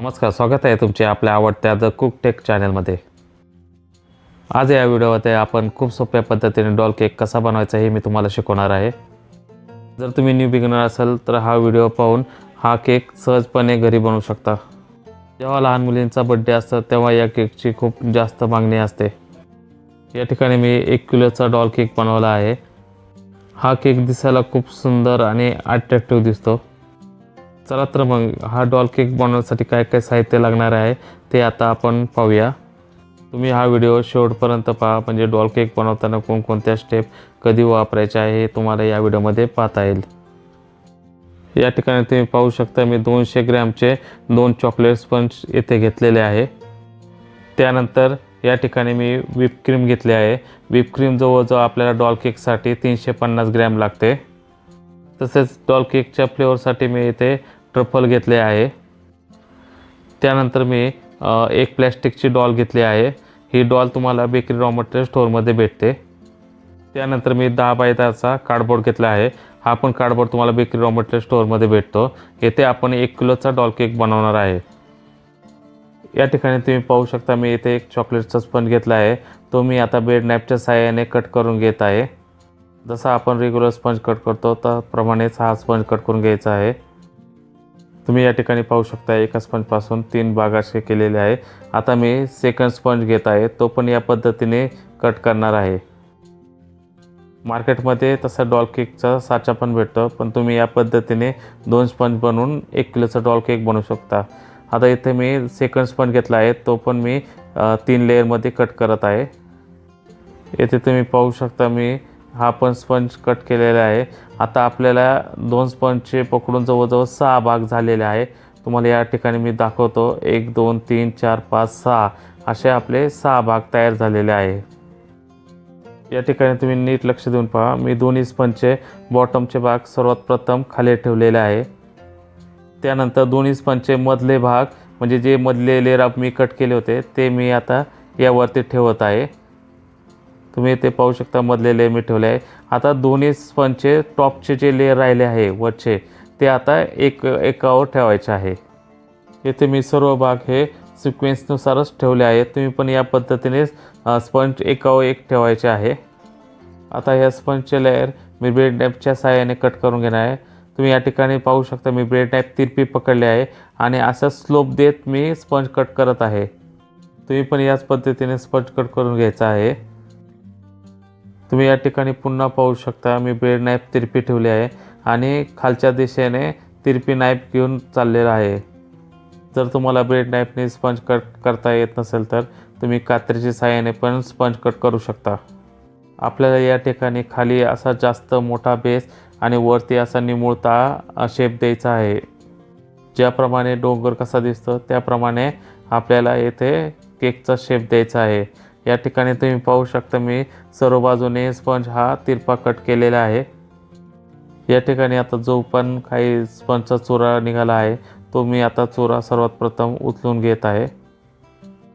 नमस्कार स्वागत आहे तुमचे आपल्या आवडत्या द कुक टेक चॅनलमध्ये आज या व्हिडिओमध्ये आपण खूप सोप्या पद्धतीने डॉल केक कसा बनवायचा हे मी तुम्हाला शिकवणार आहे. जर तुम्ही न्यू बिगनर असाल तर हा व्हिडिओ पाहून हा केक सहजपणे घरी बनवू शकता. जेव्हा लहान मुलींचा बड्डे असतो तेव्हा या केकची खूप जास्त मागणी असते. या ठिकाणी मी एक किलोचा डॉल केक बनवला आहे. हा केक दिसायला खूप सुंदर आणि अट्रॅक्टिव्ह दिसतो. चला तर मग हा डॉल केक बनवण्यासाठी काय काय साहित्य लागणार आहे ते आता आपण पाहूया. तुम्ही हा व्हिडिओ शेवटपर्यंत पहा म्हणजे डॉल केक बनवताना कोणकोणत्या स्टेप कधी वापरायच्या आहे हे तुम्हाला या व्हिडिओमध्ये पाहता येईल. या ठिकाणी तुम्ही पाहू शकता मी दोनशे ग्रॅमचे दोन चॉकलेट स्पंज येथे घेतलेले आहे. त्यानंतर या ठिकाणी मी विपक्रीम घेतले घेतली आहे. विपक्रीम जवळजवळ आपल्याला डॉल केकसाठी तीनशे पन्नास ग्रॅम लागते. तसेच डॉल केकच्या फ्लेवरसाठी मी इथे ट्रफल घेतले आहे. त्यानंतर मी एक प्लॅस्टिकची डॉल घेतली आहे. ही डॉल तुम्हाला बेकरी रॉ मटेरियल स्टोअरमध्ये भेटते. त्यानंतर मी दहा बाय दहाचा कार्डबोर्ड घेतला आहे. हा पण कार्डबोर्ड तुम्हाला बेकरी रॉ मटेरियल स्टोअरमध्ये भेटतो. येथे आपण एक किलोचा डॉल केक बनवणार आहे. या ठिकाणी तुम्ही पाहू शकता मी इथे एक चॉकलेटचा स्पंज घेतला आहे. तो मी आता बेड नॅपच्या साहाय्याने कट करून घेत आहे. जसा आपण रेग्युलर स्पंज कट करतो त्याप्रमाणेच हा स्पंज कट करून घ्यायचा आहे. तुम्ही या ठिकाणी पाहू शकता एका स्पंजपासून तीन भाग असे केलेले आहे. आता मी सेकंड स्पंज घेत आहे तो पण या पद्धतीने कट करणार आहे. मार्केटमध्ये तसा डॉल केकचा साचा पण भेटतो पण तुम्ही या पद्धतीने दोन स्पंज बनवून एक किलोचा डॉल केक बनवू शकता. आता इथे मी सेकंड स्पंज घेतला आहे तो पण मी तीन लेअरमध्ये कट करत आहे. येथे तुम्ही पाहू शकता मी हा पण स्पंज कट केलेला आहे. आता आपल्याला दोन स्पंजचे पकडून जवळजवळ सहा भाग झालेले आहे. तुम्हाला या ठिकाणी मी दाखवतो. एक दोन तीन चार पाच सहा असे आपले सहा भाग तयार झालेले आहे. या ठिकाणी तुम्ही नीट लक्ष देऊन पहा. मी दोन्ही स्पंजचे बॉटमचे भाग सर्वात प्रथम खाली ठेवलेले आहे. त्यानंतर दोन्ही स्पंजचे मधले भाग म्हणजे जे मधले लेअर मी कट केले होते ते मी आता यावरती ठेवत आहे. तुम्ही ते पाहू शकता मधले लेअर मी ठेवले आहे. आता दोन्ही स्पंजचे टॉपचे जे लेअर राहिले आहे वरचे ते आता एक एकावर ठेवायचे आहे. येथे मी सर्व भाग हे सिक्वेन्सनुसारच ठेवले आहेत. तुम्ही पण या पद्धतीने स्पंज एकावर एक ठेवायचे आहे. आता ह्या स्पंजचे लेअर मी ब्रेड नॅपच्या सहाय्याने कट करून घेणार आहे. तुम्ही या ठिकाणी पाहू शकता मी ब्रेड नॅप तिरपी पकडले आहे आणि असा स्लोप देत मी स्पंज कट करत आहे. तुम्ही पण याच पद्धतीने स्पंज कट करून घ्यायचा आहे. तुम्ही या ठिकाणी पुन्हा पाहू शकता मी बेड नाईफ तिरपी ठेवली आहे आणि खालच्या दिशेने तिरपी नाईफ घेऊन चाललेला आहे. जर तुम्हाला ब्रेड नाईफने स्पंज कट करता येत नसेल तर तुम्ही कात्रीच्या साहाय्याने पण स्पंज कट करू शकता. आपल्याला या ठिकाणी खाली असा जास्त मोठा बेस आणि वरती असा निमुळता शेप द्यायचा आहे. ज्याप्रमाणे डोंगर कसा दिसतो त्याप्रमाणे आपल्याला येथे केकचा शेप द्यायचा आहे. या ठिकाणी तुम्ही पाहू शकता मी सर्व बाजूने स्पंज हा तिरपा कट केलेला आहे. या ठिकाणी आता जो पण काही स्पंजचा चुरा निघाला आहे तो मी आता चुरा सर्वात प्रथम उचलून घेत आहे.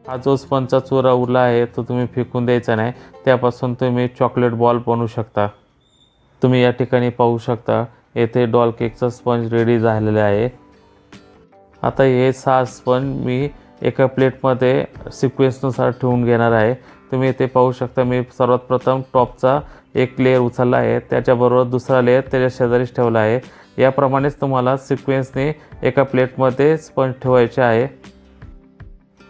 हा जो स्पंजचा चुरा उरला आहे तो तुम्ही फेकून द्यायचा नाही. त्यापासून तुम्ही चॉकलेट बॉल बनवू शकता. तुम्ही या ठिकाणी पाहू शकता येथे डॉल केकचा स्पंज रेडी झालेला आहे. आता हे सहा स्पंज मी एका प्लेटमध्ये सिक्वेन्सनुसार ठेवून घेणार आहे. तुम्ही इथे पाहू शकता मी सर्वात प्रथम टॉपचा एक लेअर उचलला आहे. त्याच्याबरोबर दुसरा लेअर त्याच्या शेजारीच ठेवला आहे. याप्रमाणेच तुम्हाला सिक्वेन्सने एका प्लेटमध्ये स्पंज ठेवायचे आहे.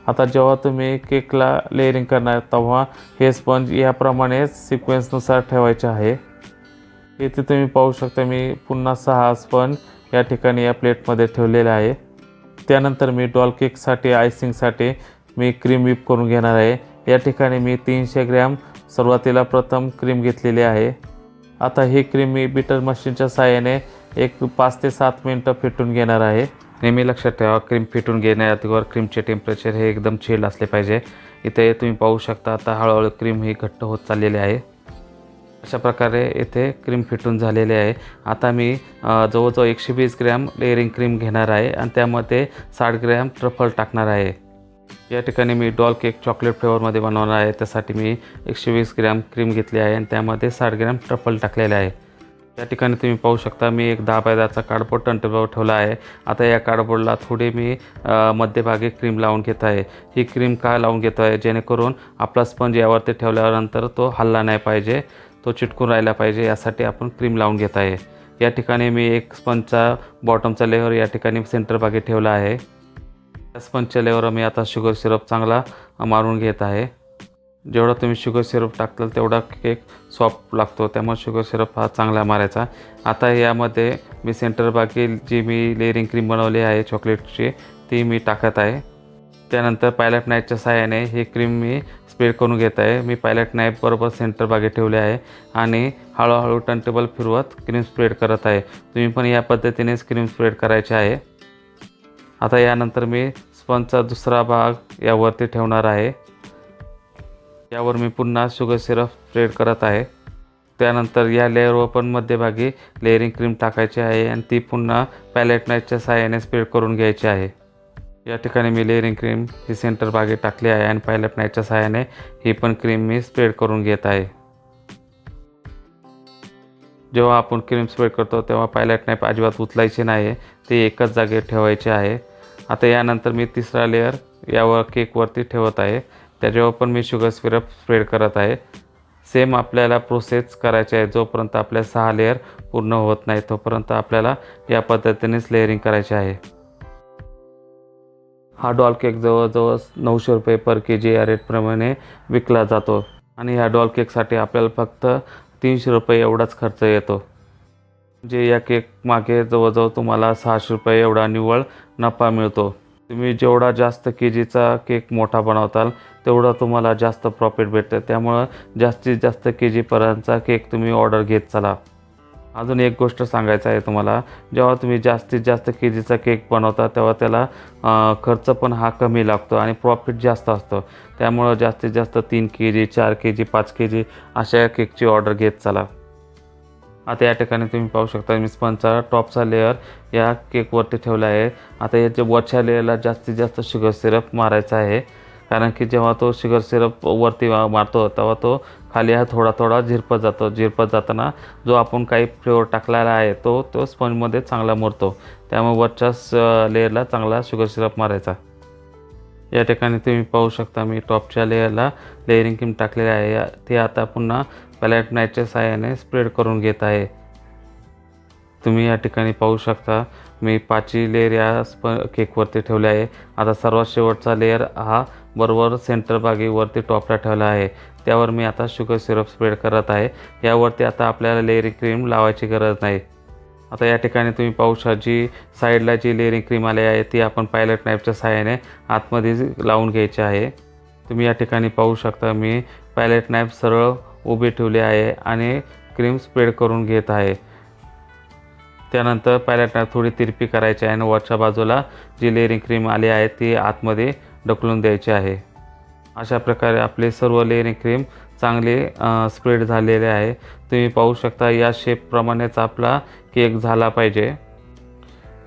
आता जेव्हा तुम्ही केकला लेअरिंग करणार तेव्हा हे स्पंज याप्रमाणेच सिक्वेन्सनुसार ठेवायचे आहे. इथे तुम्ही पाहू शकता मी पुन्हा सहा स्पंज या ठिकाणी या प्लेटमध्ये ठेवलेले आहे. त्यानंतर मी डॉल केकसाठी आयसिंगसाठी मी क्रीम विप करून घेणार आहे. या ठिकाणी मी तीनशे ग्रॅम सुरुवातीला प्रथम क्रीम घेतलेली आहे. आता ही क्रीम मी बीटर मशीनच्या सहाय्याने एक पाच ते सात मिनटं फिटून घेणार आहे. नेहमी लक्षात ठेवा क्रीम फिटून घेण्याअगोदर क्रीमचे टेम्परेचर हे एकदम चिल्ड असले पाहिजे. इथे तुम्ही पाहू शकता आता हळूहळू क्रीम ही घट्ट होत चाललेली आहे. अशा प्रकारे येथे क्रीम फिटून झालेले आहे. आता मी जवळजवळ एकशे वीस ग्रॅम लेअरिंग क्रीम घेणार आहे आणि त्यामध्ये साठ ग्रॅम ट्रफल टाकणार आहे. या ठिकाणी मी डॉल केक चॉकलेट फ्लेवरमध्ये बनवणार आहे. त्यासाठी मी एकशे वीस ग्रॅम क्रीम घेतली आहे आणि त्यामध्ये साठ ग्रॅम ट्रफल टाकलेले आहे. या ठिकाणी तुम्ही पाहू शकता मी एक दहा बाय दहाचा कार्डबोर्ड टर्नटेबलवर ठेवला आहे. आता या कार्डबोर्डला थोडी मी मध्यभागी क्रीम लावून घेत आहे. ही क्रीम का लावून घेतो आहे? जेणेकरून आपला स्पंज यावरती ठेवल्यानंतर तो हल्ला नाही पाहिजे. तो चिटकून राहिला पाहिजे यासाठी आपण क्रीम लावून घेत आहे. या ठिकाणी मी एक स्पंजचा बॉटमचा लेअर या ठिकाणी सेंटर भागी ठेवला आहे. त्या स्पंजच्या लेअरवर मी आता शुगर सिरप चांगला मारून घेत आहे. जेवढा तुम्ही शुगर सिरप टाकताल तेवढा केक सॉफ्ट लागतो त्यामुळे शुगर सिरप हा चांगला मारायचा. आता यामध्ये मी सेंटर बाकी जी मी लेअरिंग क्रीम बनवली आहे चॉकलेटची ती मी टाकत आहे. त्यानंतर पायलट नाईटच्या साहाय्याने ही क्रीम मी स्प्रेड करून घेत आहे. मी पायलट नाईफ बरोबर सेंटर बागे ठेवले आहे आणि हळूहळू टर्नटेबल फिरवत क्रीम स्प्रेड करत आहे. तुम्ही पण या पद्धतीनेच क्रीम स्प्रेड करायचे आहे. आता यानंतर मी स्पंजचा दुसरा भाग यावरती ठेवणार आहे. यावर मी पुन्हा शुगर सिरप स्प्रेड करत आहे. त्यानंतर या लेअरवर पण मध्यभागी लेअरिंग क्रीम टाकायची आहे आणि ती पुन्हा पॅलेट नाईटच्या साहाय्याने स्प्रेड करून घ्यायची आहे. या ठिकाणी मी लेअरिंग क्रीम ही सेंटर भागी टाकली आहे आणि पायलट नाईटच्या सहाय्याने ही पण क्रीम मी स्प्रेड करून घेत आहे. जेव्हा आपण क्रीम स्प्रेड करतो तेव्हा पायलट नाईफ अजिबात उचलायची नाही ते एकच जागेत ठेवायचे आहे. आता यानंतर मी तिसरा लेअर यावर केकवरती ठेवत आहे. त्याच्यावर पण मी शुगर सिरप स्प्रेड करत आहे. सेम आपल्याला प्रोसेस करायची आहे. जोपर्यंत आपल्या सहा लेअर पूर्ण होत नाही तोपर्यंत आपल्याला या पद्धतीनेच लेअरिंग करायची आहे. हा डॉल केक जवळजवळ नऊशे रुपये पर के जी या रेटप्रमाणे विकला जातो. आणि ह्या डॉल केकसाठी आपल्याला फक्त तीनशे रुपये एवढाच खर्च येतो. म्हणजे या केक मागे जवळजवळ तुम्हाला सहाशे रुपये एवढा निव्वळ नफा मिळतो. तुम्ही जेवढा जास्त के जीचा केक मोठा बनवताल तेवढा तुम्हाला जास्त प्रॉफिट भेटतं. त्यामुळं जास्तीत जास्त के जीपर्यंतचा केक तुम्ही ऑर्डर घेत चला. अजून एक गोष्ट सांगायचं आहे तुम्हाला. जेव्हा तुम्ही जास्तीत जास्त के जीचा केक बनवता तेव्हा त्याला खर्च पण हा कमी लागतो आणि प्रॉफिट जास्त असतो. त्यामुळं जास्तीत जास्त तीन के जी चार के जी पाच के जी अशा केकची ऑर्डर घेत चला. आता या ठिकाणी तुम्ही पाहू शकता मी स्पंजचा टॉपचा लेअर या केकवरती ठेवला आहे. आता याच्या वरच्या लेअरला जास्तीत जास्त शुगर सिरप मारायचा आहे. कारण की जेव्हा तो शुगर सिरप वरती मारतो तेव्हा तो खाली हा थोडा थोडा झिरपत जातो. झिरपत जाताना जो आपण काही फ्लेवर टाकलेला आहे तो तो स्पंजमध्ये चांगला मुरतो. त्यामुळे वरच्या लेअरला चांगला शुगर सिरप मारायचा. या ठिकाणी तुम्ही पाहू शकता मी टॉपच्या लेअरला लेअरिंग क्रीम टाकलेली आहे. या- ते आता पुन्हा पॅलेट नाईटच्या सहाय्याने स्प्रेड करून घेत आहे. तुम्ही या ठिकाणी पाहू शकता मी पाचवी लेअर या स्प केकवरती ठेवले आहे. आता सर्वात शेवटचा लेअर हा बरोबर सेंटर बागेवरती टॉपला ठेवला आहे. त्यावर मी आता शुगर सिरप स्प्रेड करत आहे. यावरती आता आपल्याला लेअरिंग क्रीम लावायची गरज नाही. आता या ठिकाणी तुम्ही पाहू शकता जी साईडला जी लेअरिंग क्रीम आली आहे ती आपण पायलट नाईफच्या सहाय्याने आतमध्ये लावून घ्यायची आहे. तुम्ही या ठिकाणी पाहू शकता मी पायलट नाईफ सरळ उभी ठेवली आहे आणि क्रीम स्प्रेड करून घेत आहे. त्यानंतर पायलटना थोडी तिरपी करायची आहे आणि वरच्या बाजूला जी लेअरिंग क्रीम आली आहे ती आतमध्ये ढकलून द्यायची आहे. अशा प्रकारे आपले सर्व लेअरिंग क्रीम चांगले स्प्रेड झालेले आहे. तुम्ही पाहू शकता या शेपप्रमाणेच आपला केक झाला पाहिजे.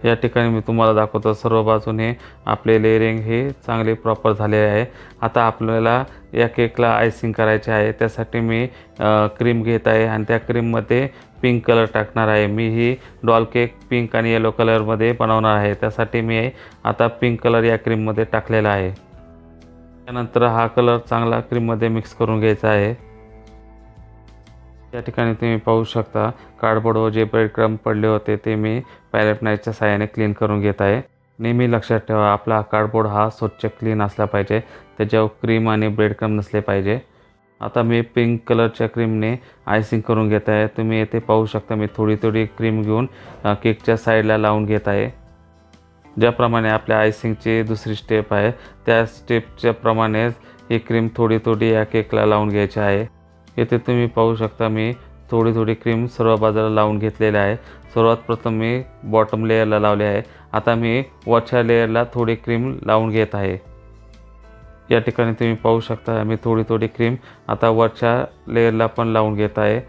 या ठिकाणी मी तुम्हाला दाखवतो सर्व बाजूने आपले लेअरिंग हे चांगले प्रॉपर झाले आहे. आता आपल्याला या केकला आयसिंग करायचे आहे त्यासाठी मी क्रीम घेत आहे आणि त्या क्रीममध्ये पिंक कलर टाकणार आहे. मी ही डॉल केक पिंक आणि येलो कलरमध्ये बनवणार आहे. त्यासाठी मी आता पिंक कलर या क्रीममध्ये टाकलेला आहे. त्यानंतर हा कलर चांगला क्रीममध्ये मिक्स करून घ्यायचा आहे. या ठिकाणी तुम्ही पाहू शकता कार्डबोर्डवर जे ब्रेडक्रम पडले होते ते मी पायलट नाईटच्या साहाय्याने क्लीन करून घेत आहे. नेहमी लक्षात ठेवा आपला कार्डबोर्ड हा स्वच्छ क्लीन असला पाहिजे त्याच्यावर क्रीम आणि ब्रेडक्रम नसले पाहिजे. आता मी पिंक कलरच्या क्रीमने आयसिंग करून घेत आहे. तुम्ही येथे पाहू शकता मी थोडी थोडी क्रीम घेऊन केकच्या साईडला लावून घेत आहे. ज्याप्रमाणे आपल्या आयसिंगची दुसरी स्टेप आहे त्या स्टेपच्या प्रमाणेच ही क्रीम थोडी थोडी या केकला लावून घ्यायची आहे. येथे तुम्ही पाहू शकता मी थोडी थोडी क्रीम सर्व बाजूला लावून घेतलेली आहे. सर्वात प्रथम मी बॉटम लेअरला लावले आहे. आता मी वरच्या लेअरला थोडी क्रीम लावून घेत आहे. या ठिकाणी तुम्ही पाहू शकता मी थोडी थोडी क्रीम आता वरच्या लेअरला पण लावून घेत आहे.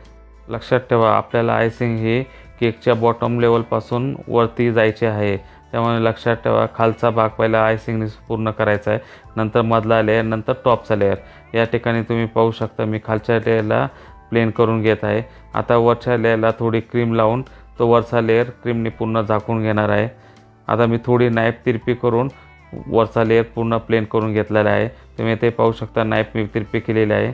लक्षात ठेवा आपल्याला आयसिंग ही केकच्या बॉटम लेवलपासून वरती जायचे आहे. त्यामुळे लक्षात ठेवा खालचा भाग पहिला आयसिंगने पूर्ण करायचा आहे. नंतर मधला लेअर नंतर टॉपचा लेअर या ठिकाणी तुम्ही पाहू शकता मी खालच्या लेअरला प्लेन करून घेत आहे. आता वरच्या लेअरला थोडी क्रीम लावून तो वरचा लेअर क्रीमने पूर्ण झाकून घेणार आहे. आता मी थोडी नाईफ तिरपी करून वरचा लेअर पूर्ण प्लेन करून घेतलेला आहे. तुम्ही ते पाहू शकता नाईफ मी तिरपी केलेली आहे.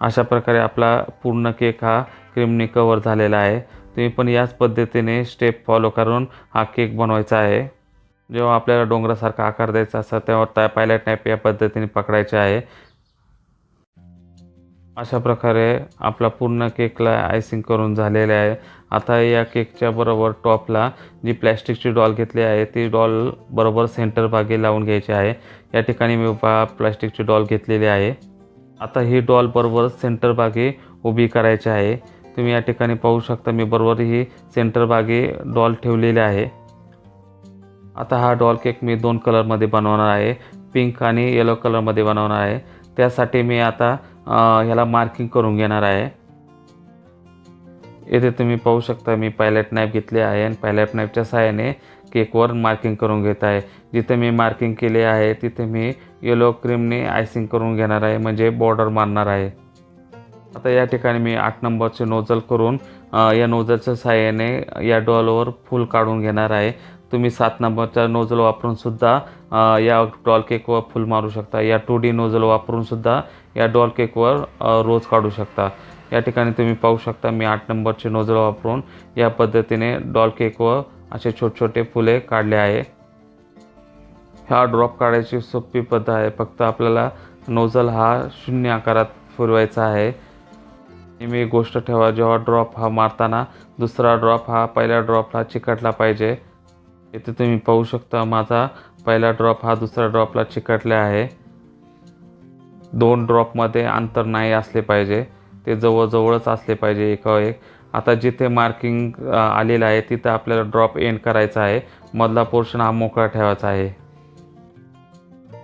अशा प्रकारे आपला पूर्ण केक हा क्रीमने कवर झालेला आहे. तुम्ही पण याच पद्धतीने स्टेप फॉलो करून हा केक बनवायचा आहे. जेव्हा आपल्याला डोंगरासारखा आकार द्यायचा असता तेव्हा त्या पायलट टॅप या पद्धतीने पकडायचे आहे. अशा प्रकारे आपला पूर्ण केकला आयसिंग करून झालेले आहे. आता या केकच्या बरोबर टॉपला जी प्लॅस्टिकची डॉल घेतली आहे ती डॉल बरोबर सेंटर भागी लावून घ्यायची आहे. या ठिकाणी मी पहा प्लॅस्टिकची डॉल घेतलेली आहे. आता ही डॉल बरोबर सेंटर भागी उभी करायची आहे. तुम्ही या ठिकाणी पाहू शकता मी बरोबर ही सेंटर बागे डॉल ठेवलेली आहे. आता हा डॉल केक मी दोन कलरमध्ये बनवणार आहे. पिंक आणि येलो कलरमध्ये बनवणार आहे. त्यासाठी मी आता ह्याला मार्किंग करून घेणार आहे. येथे तुम्ही पाहू शकता मी पायलट नाईफ घेतली आहे आणि पायलट नाईफच्या सहाय्याने केकवर मार्किंग करून घेत आहे. जिथे मी मार्किंग केले आहे तिथे मी येलो क्रीमने आयसिंग करून घेणार आहे म्हणजे बॉर्डर मारणार आहे. आता या ठिकाणी मी आठ नंबरचे नोजल करून या नोजलच्या सहाय्याने या डॉलवर फूल काढून घेणार आहे. तुम्ही सात नंबरचा नोजल वापरून सुद्धा या डॉल केकवर फुल मारू शकता. या टू डी नोजल वापरून सुद्धा या डॉल केकवर रोज काढू शकता. या ठिकाणी तुम्ही पाहू शकता मी आठ नंबरचे नोजल वापरून या पद्धतीने डॉल केकवर असे छोटे छोटे फुले काढले आहे. हा ड्रॉप काढायची सोपी पद्धत आहे. फक्त आपल्याला नोजल हा शून्य आकारात फिरवायचा आहे. नेहमी एक गोष्ट ठेवा जेव्हा ड्रॉप हा मारताना दुसरा ड्रॉप हा पहिल्या ड्रॉपला चिकटला पाहिजे. इथे तुम्ही पाहू शकता माझा पहिला ड्रॉप हा दुसऱ्या ड्रॉपला चिकटला आहे. दोन ड्रॉपमध्ये अंतर नाही असले पाहिजे. ते जवळजवळच असले पाहिजे एका एक. आता जिथे मार्किंग आलेलं आहे तिथं आपल्याला ड्रॉप एंड करायचा आहे. मधला पोर्शन हा मोकळा ठेवायचा आहे.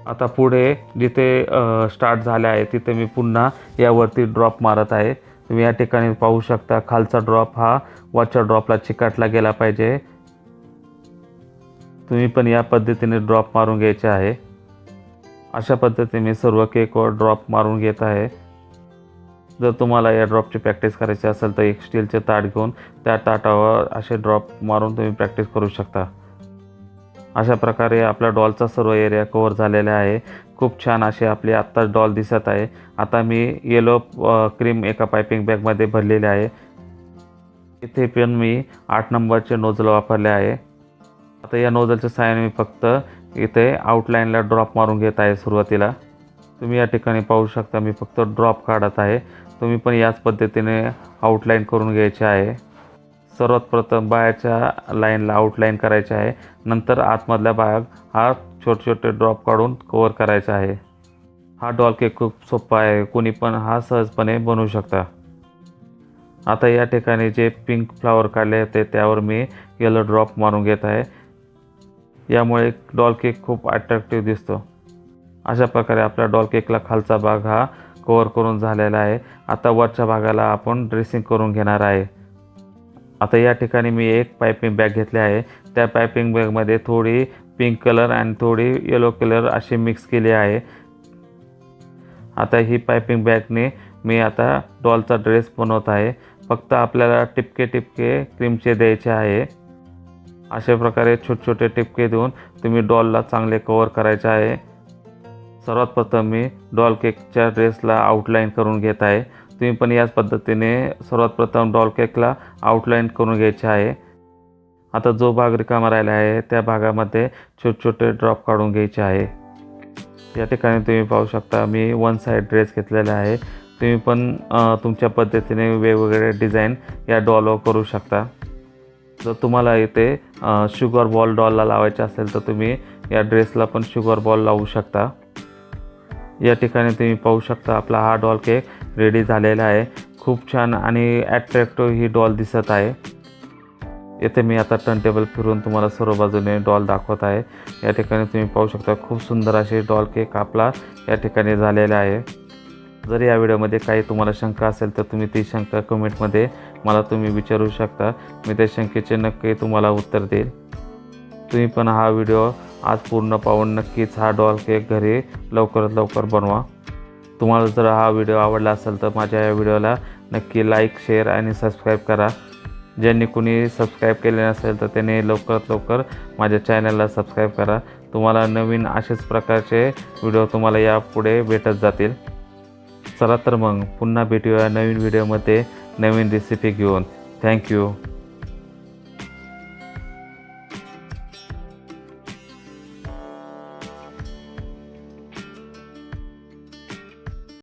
आता पुढे जिथे स्टार्ट झाले आहे तिथे मी पुन्हा यावरती ड्रॉप मारत आहे. तुम्ही या ठिकाणी पाहू शकता खालचा ड्रॉप हा वरच्या ड्रॉपला चिकटला गेला पाहिजे. तुम्ही पण या पद्धतीने ड्रॉप मारून घ्यायचे आहे. अशा पद्धतीने मी सर्व केकवर ड्रॉप मारून घेत आहे. जर तुम्हाला या ड्रॉपची प्रॅक्टिस करायची असेल तर एक स्टीलचे ताट घेऊन त्या ताटावर असे ड्रॉप मारून तुम्ही प्रॅक्टिस करू शकता. अशा प्रकारे आपल्या डॉलचा सर्व एरिया कवर झालेला आहे. खूप छान अशी आपली आत्ताच डॉल दिसत आहे. आता मी येलो क्रीम एका पायपिंग बॅगमध्ये भरलेले आहे. इथे पण मी आठ नंबरचे नोजल वापरले आहे. आता या नोजलच्या सहाय्याने मी फक्त इथे आउटलाईनला ड्रॉप मारून घेत आहे सुरुवातीला. तुम्ही या ठिकाणी पाहू शकता मी फक्त ड्रॉप काढत आहे. तुम्ही पण याच पद्धतीने आउटलाईन करून घ्यायचे आहे. सर्वात प्रथम बाहेरच्या लाईनला आउटलाईन करायचे आहे. नंतर आतमधला भाग हा छोटे छोटे ड्रॉप काढून कवर करायचा आहे. हा डॉल केक खूप सोपा आहे. कोणी पण हा सहजपणे बनवू शकता. आता या ठिकाणी जे पिंक फ्लावर काढले होते त्यावर मी येलो ड्रॉप मारून घेत आहे. यामुळे डॉल केक खूप अट्रॅक्टिव्ह दिसतो. अशा प्रकारे आपल्या डॉल केकला खालचा भाग हा कवर करून झालेला आहे. आता वरच्या भागाला आपण ड्रेसिंग करून घेणार आहे. आता या ठिकाणी मी एक पायपिंग बॅग घेतली आहे. त्या पायपिंग बॅगमध्ये थोडी पिंक कलर आणि थोडी येलो कलर अशी मिक्स केली आहे. आता ही पायपिंग बॅगने मी आता डॉलचा ड्रेस बनवत आहे. फक्त आपल्याला टिपके टिपके क्रीमचे द्यायचे आहे. अशा प्रकारे छोटे छोटे टिपके देऊन तुम्ही डॉलला चांगले कवर करायचे आहे. सर्वात प्रथम मी डॉल केकच्या ड्रेसला आउटलाईन करून घेत आहे. तुम्ही पण याच पद्धतीने सर्वात प्रथम डॉल केकला आउटलाईन करून घ्यायचे आहे. आता जो भाग रिकामा राहिला आहे त्या भागामध्ये छोटे छोटे ड्रॉप काढून घ्यायचे आहे. या ठिकाणी तुम्ही पाहू शकता मी वन साईड ड्रेस घेतलेला आहे. तुम्ही पण तुमच्या पद्धतीने वेगवेगळे डिझाईन या डॉलवर करू शकता. जर तुम्हाला इथे शुगर बॉल डॉलला लावायचे असेल तर तुम्ही या ड्रेसला पण शुगर बॉल लावू शकता. या ठिकाणी तुम्ही पाहू शकता आपला हा डॉल केक रेडी झालेला आहे. खूप छान आणि ॲट्रॅक्टिव्ह ही डॉल दिसत आहे. येथे मी आता टर्नटेबल फिरून तुम्हाला सर्व बाजूने डॉल दाखवत आहे. या ठिकाणी तुम्ही पाहू शकता खूप सुंदर असे डॉल केक आपला या ठिकाणी झालेला आहे. जर या व्हिडिओमध्ये काही तुम्हाला शंका असेल तर तुम्ही ती शंका कमेंटमध्ये मला तुम्ही विचारू शकता. मी त्या शंकेचे नक्की तुम्हाला उत्तर देईल. तुम्ही पण हा व्हिडिओ आज पूर्ण पाहून नक्कीच हा डॉल केक घरी लवकरात लवकर बनवा. तुम्हाला जर हा व्हिडिओ आवडला असेल तर माझ्या या व्हिडिओला नक्की लाईक शेअर आणि सबस्क्राईब करा. ज्यांनी कुणी सबस्क्राईब केले नसेल तर त्याने लवकरात लवकर माझ्या चॅनलला सबस्क्राईब करा. तुम्हाला नवीन असेच प्रकारचे व्हिडिओ तुम्हाला यापुढे भेटत जातील. चला तर मग पुन्हा भेटूया नवीन व्हिडिओमध्ये नवीन रेसिपी घेऊन. थँक्यू